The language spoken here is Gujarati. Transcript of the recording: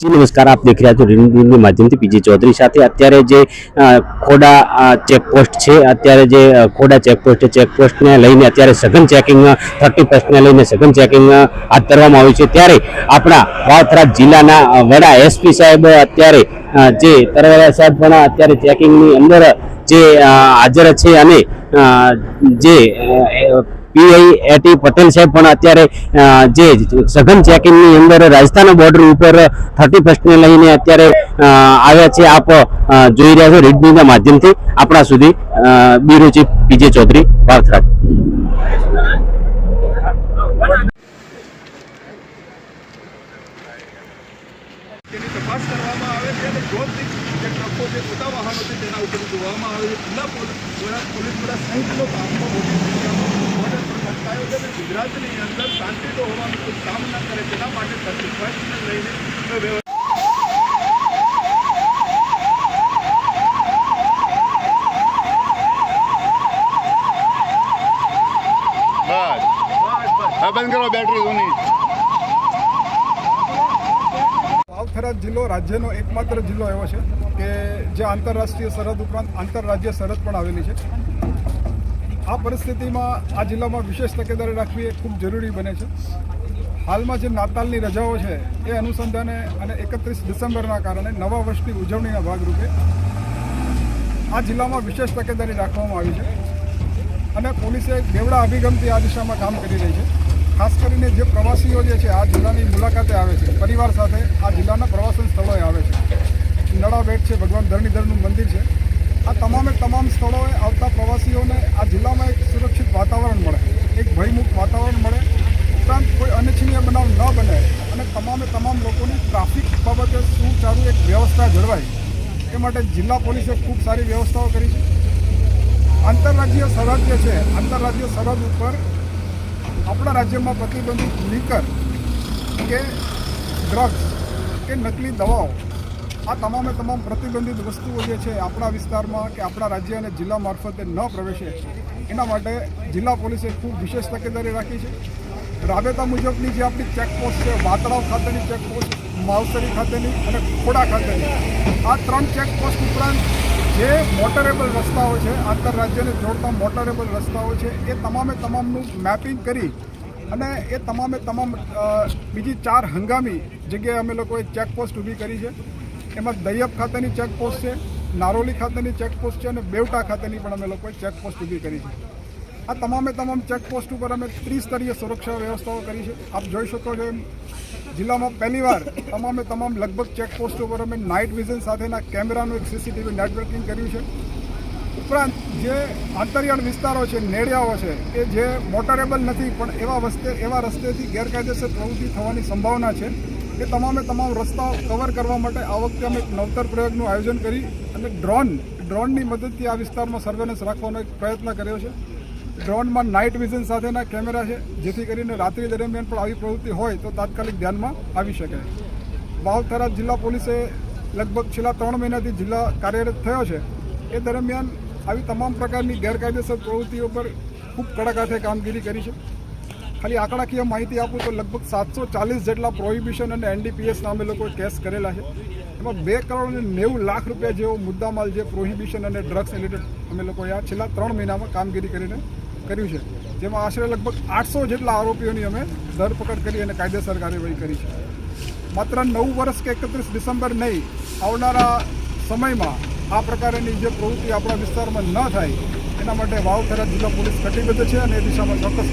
જી, નમસ્કાર. આપ દેખ રહ્યા છો રીલની માધ્યમથી પીજી ચૌધરી સાથે. અત્યારે જે ખોડા ચેકપોસ્ટ છે, અત્યારે જે ખોડા ચેકપોસ્ટ છે, ચેકપોસ્ટને લઈને અત્યારે સઘન ચેકિંગ થર્ટી ફર્સ્ટને લઈને સઘન ચેકિંગ હાથ ધરવામાં આવ્યું છે. ત્યારે આપણા વાવથરા જિલ્લાના વડા એસપી સાહેબ અત્યારે જે તરવાડા સાહેબ પણ અત્યારે ચેકિંગની અંદર જે હાજર છે અને જે પીઆઈ એટી પટેલ સાહેબ પણ અત્યારે જે સઘન ચેકિંગની અંદર રાજસ્થાન બોર્ડર ઉપર થર્ટી ફર્સ્ટને લઈને અત્યારે આવ્યા છે. આપ જોઈ રહ્યા છો રેડમીના માધ્યમથી. આપણા સુધી બ્યુરો ચીફ પીજે ચૌધરી વાવથરા જો ટ્રકો વાહનો છે તેના ઉપર જોવામાં આવે છે. જિલ્લા પોલીસ દ્વારા સહિતનો કામમાં મોટી સંખ્યામાં બોર્ડર પર લટકાયો છે અને ગુજરાતની અંદર શાંતિનો હોવાનું કોઈ કામ ન કરે તેના માટે ફર્સ્ટને લઈને બંધ કરો બેટરી જૂની. વાવથરા જિલ્લો રાજ્યનો એકમાત્ર જિલ્લો એવો છે કે જે આંતરરાષ્ટ્રીય સરહદ ઉપરાંત આંતરરાજ્ય સરહદ પણ આવેલી છે. આ પરિસ્થિતિમાં આ જિલ્લામાં વિશેષ તકેદારી રાખવી એ ખૂબ જરૂરી બને છે. હાલમાં જે નાતાલની રજાઓ છે, એ અનુસંધાને અને એકત્રીસ ડિસેમ્બરના કારણે નવા વર્ષની ઉજવણીના ભાગરૂપે આ જિલ્લામાં વિશેષ તકેદારી રાખવામાં આવી છે. અને પોલીસે બેવડા અભિગમથી આ દિશામાં કામ કરી રહી છે. ખાસ કરીને જે પ્રવાસીઓ જે છે, આ જિલ્લાની મુલાકાતે આવે છે. પરિવાર સાથે આ જિલ્લાના પ્રવાસન સ્થળોએ આવે છે. નડા બેટ છે, ભગવાન ધરણીધરનું મંદિર છે. આ તમામે તમામ સ્થળોએ આવતા પ્રવાસીઓને આ જિલ્લામાં એક સુરક્ષિત વાતાવરણ મળે, એક ભયમુક્ત વાતાવરણ મળે, ઉપરાંત કોઈ અનિચ્છનીય બનાવ ન બને અને તમામે તમામ લોકોની ટ્રાફિક બાબતે સુચારુ એક વ્યવસ્થા જળવાય, એ માટે જિલ્લા પોલીસે ખૂબ સારી વ્યવસ્થાઓ કરી છે. આંતરરાજ્ય સરહદ જે છે, આંતરરાજ્ય સરહદ ઉપર આપણા રાજ્યમાં પ્રતિબંધિત લીકર કે ડ્રગ્સ કે નકલી દવાઓ આ તમામે તમામ પ્રતિબંધિત વસ્તુઓ જે છે આપણા વિસ્તારમાં કે આપણા રાજ્ય અને જિલ્લા મારફતે ન પ્રવેશે એના માટે જિલ્લા પોલીસે ખૂબ વિશેષ તકેદારી રાખી છે. રાબેતા મુજબની જે આપણી ચેકપોસ્ટ છે, વાતળાવ ખાતેની ચેકપોસ્ટ, માવસરી ખાતેની અને ખોડા ખાતેની, આ ત્રણ ચેકપોસ્ટ ઉપરાંત જે મોટરેબલ રસ્તાઓ છે આંતરરાજ્યને જોડતા મોટરેબલ રસ્તાઓ છે, એ તમામે તમામનું મેપિંગ કરી અને એ તમામે તમામ બીજી ચાર હંગામી જગ્યાએ અમે લોકોએ ચેકપોસ્ટ ઊભી કરી છે. એમાં દરિયાપ ખાતેની ચેકપોસ્ટ છે, નારોલી ખાતેની ચેકપોસ્ટ છે અને બેવટા ખાતેની પણ અમે લોકોએ ચેકપોસ્ટ ઊભી કરી છે. આ તમામે તમામ ચેકપોસ્ટ ઉપર અમે ત્રિસ્તરીય સુરક્ષા વ્યવસ્થાઓ કરી છે. આપ જોઈ શકો છો એમ, જિલ્લામાં પહેલીવાર તમામે તમામ લગભગ ચેકપોસ્ટ ઉપર અમે નાઇટ વિઝન સાથેના કેમેરાનું એક સીસીટીવી નેટવર્કિંગ કર્યું છે. ઉપરાંત જે આંતરિયાળ વિસ્તારો છે નેડિયાઓ છે કે જે મોટરેબલ નથી, પણ એવા વસ્તે, એવા રસ્તેથી ગેરકાયદેસર પ્રવૃત્તિ થવાની સંભાવના છે. એ તમામે તમામ રસ્તાઓ કવર કરવા માટે આ વખતે અમે નવતર પ્રયોગનું આયોજન કરી અને ડ્રોન ડ્રોનની મદદથી આ વિસ્તારમાં સર્વેલન્સ રાખવાનો એક પ્રયત્ન કર્યો છે. ડ્રોનમાં નાઇટ વિઝન સાથેના કેમેરા છે, જેથી કરીને રાત્રિ દરમિયાન પણ આવી પ્રવૃત્તિ હોય તો તાત્કાલિક ધ્યાનમાં આવી શકે. વાવથરા જિલ્લા પોલીસે લગભગ છેલ્લા ત્રણ મહિનાથી જિલ્લા કાર્યરત થયો છે. એ દરમિયાન આવી તમામ પ્રકારની ગેરકાયદેસર પ્રવૃત્તિઓ પર ખૂબ કડક હાથે કામગીરી કરી છે. ખાલી આંકડાકીય માહિતી આપું તો લગભગ સાતસો ચાલીસ જેટલા પ્રોહિબિશન અને એનડીપીએસના અમે લોકોએ કેસ કરેલા છે. એમાં બે કરોડ અને નેવું લાખ રૂપિયા જેવો મુદ્દામાલ જે પ્રોહિબિશન અને ડ્રગ્સ રિલેટેડ અમે લોકોએ આ છેલ્લા ત્રણ મહિનામાં કામગીરી કરીને કર્યું છે. જેમાં આશરે લગભગ આઠસો જેટલા આરોપીઓની અમે ધરપકડ કરી અને કાયદેસર કાર્યવાહી કરી છે. માત્ર નવ વર્ષ કે એકત્રીસ ડિસેમ્બર નહીં, આવનારા સમયમાં આ પ્રકારની જે પ્રવૃત્તિ આપણા વિસ્તારમાં ન થાય, એના માટે વાવથરા જિલ્લા પોલીસ કટિબદ્ધ છે અને એ દિશામાં ચોક્કસ